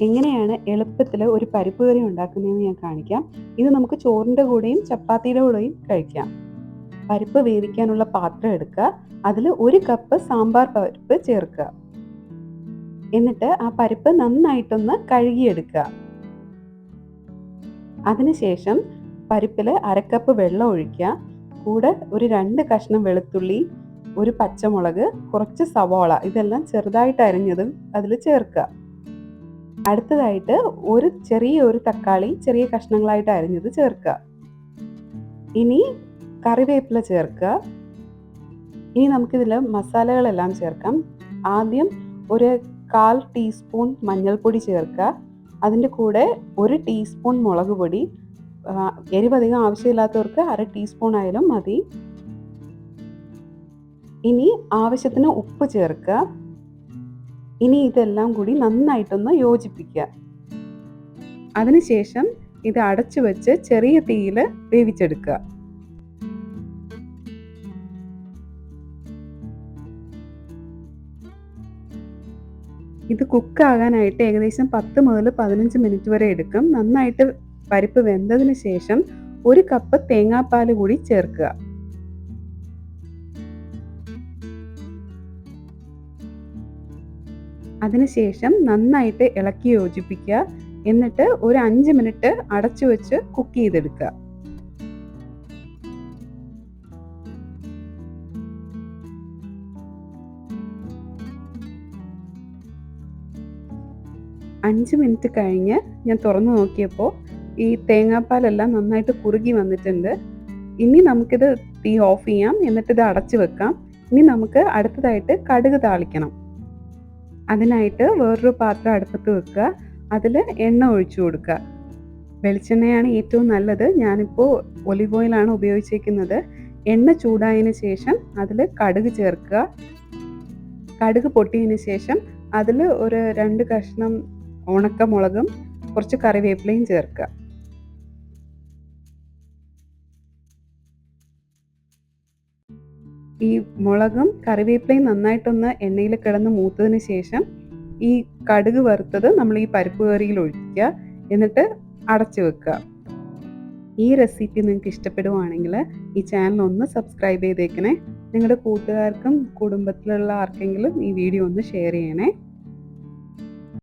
എങ്ങനെയാണ് എളുപ്പത്തിൽ ഒരു പരിപ്പ് കറി ഉണ്ടാക്കുന്നതെന്ന് ഞാൻ കാണിക്കാം. ഇത് നമുക്ക് ചോറിന്റെ കൂടെയും ചപ്പാത്തിയുടെ കൂടെയും കഴിക്കാം. പരിപ്പ് വേവിക്കാനുള്ള പാത്രം എടുക്കുക. അതിൽ ഒരു കപ്പ് സാമ്പാർ പരിപ്പ് ചേർക്കുക. എന്നിട്ട് ആ പരിപ്പ് നന്നായിട്ടൊന്ന് കഴുകിയെടുക്കുക. അതിനുശേഷം പരിപ്പിൽ അരക്കപ്പ് വെള്ളം ഒഴിക്കുക. കൂടെ ഒരു രണ്ട് കഷ്ണം വെളുത്തുള്ളി ഒരു പച്ചമുളക് കുറച്ച് സവാള ഇതെല്ലാം ചെറുതായിട്ട് അരിഞ്ഞതും അതിൽ ചേർക്കുക. അടുത്തതായിട്ട് ഒരു ചെറിയ ഒരു തക്കാളി ചെറിയ കഷ്ണങ്ങളായിട്ട് അരിഞ്ഞത് ചേർക്കുക. ഇനി കറിവേപ്പില ചേർക്കുക. ഇനി നമുക്കിതിൽ മസാലകളെല്ലാം ചേർക്കാം. ആദ്യം ഒരു കാൽ ടീസ്പൂൺ മഞ്ഞൾപ്പൊടി ചേർക്കുക. അതിന്റെ കൂടെ ഒരു ടീസ്പൂൺ മുളക് പൊടി. എരിവധികം ആവശ്യമില്ലാത്തവർക്ക് അര ടീസ്പൂൺ ആയാലും മതി. ഇനി ആവശ്യത്തിന് ഉപ്പ് ചേർക്കുക. ഇനി ഇതെല്ലാം കൂടി നന്നായിട്ടൊന്ന് യോജിപ്പിക്കുക. അതിനുശേഷം ഇത് അടച്ചു വെച്ച് ചെറിയ തീയിൽ വേവിച്ചെടുക്കുക. ഇത് കുക്കാകാനായിട്ട് ഏകദേശം പത്ത് മുതൽ പതിനഞ്ച് മിനിറ്റ് വരെ എടുക്കും. നന്നായിട്ട് പരിപ്പ് വെന്തതിന് ശേഷം ഒരു കപ്പ് തേങ്ങാപ്പാൽ കൂടി ചേർക്കുക. അതിനുശേഷം നന്നായിട്ട് ഇളക്കി യോജിപ്പിക്കുക. എന്നിട്ട് ഒരു അഞ്ച് മിനിറ്റ് അടച്ചു വെച്ച് കുക്ക് ചെയ്തെടുക്കുക. അഞ്ച് മിനിറ്റ് കഴിഞ്ഞ് ഞാൻ തുറന്നു നോക്കിയപ്പോൾ ഈ തേങ്ങാപ്പാലെല്ലാം നന്നായിട്ട് കുറുകി വന്നിട്ടുണ്ട്. ഇനി നമുക്കിത് തീ ഓഫ് ചെയ്യാം. എന്നിട്ട് ഇത് അടച്ചു വെക്കാം. ഇനി നമുക്ക് അടുത്തതായിട്ട് കടുക് താളിക്കണം. അതിനായിട്ട് വേറൊരു പാത്രം അടുപ്പത്ത് വെക്കുക. അതിൽ എണ്ണ ഒഴിച്ചു കൊടുക്കുക. വെളിച്ചെണ്ണയാണ് ഏറ്റവും നല്ലത്. ഞാനിപ്പോൾ ഒലിവ് ഓയിലാണ് ഉപയോഗിച്ചിരിക്കുന്നത്. എണ്ണ ചൂടായതിന് ശേഷം അതിൽ കടുക് ചേർക്കുക. കടുക് പൊട്ടിയതിന് ശേഷം അതിൽ ഒരു രണ്ട് കഷ്ണം ഉണക്കമുളകും കുറച്ച് കറിവേപ്പിലയും ചേർക്കുക. ഈ മുളകും കറിവേപ്പിലയും നന്നായിട്ടൊന്ന് എണ്ണയിൽ കിടന്ന് മൂത്തതിന് ശേഷം ഈ കടുക് വറുത്തത് നമ്മൾ ഈ പരിപ്പ് കറിയിൽ ഒഴിക്കുക. എന്നിട്ട് അടച്ചു വെക്കുക. ഈ റെസിപ്പി നിങ്ങൾക്ക് ഇഷ്ടപ്പെടുവാണെങ്കിൽ ഈ ചാനൽ ഒന്ന് സബ്സ്ക്രൈബ് ചെയ്തേക്കണേ. നിങ്ങളുടെ കൂട്ടുകാർക്കും കുടുംബത്തിലുള്ള ആർക്കെങ്കിലും ഈ വീഡിയോ ഒന്ന് ഷെയർ ചെയ്യണേ.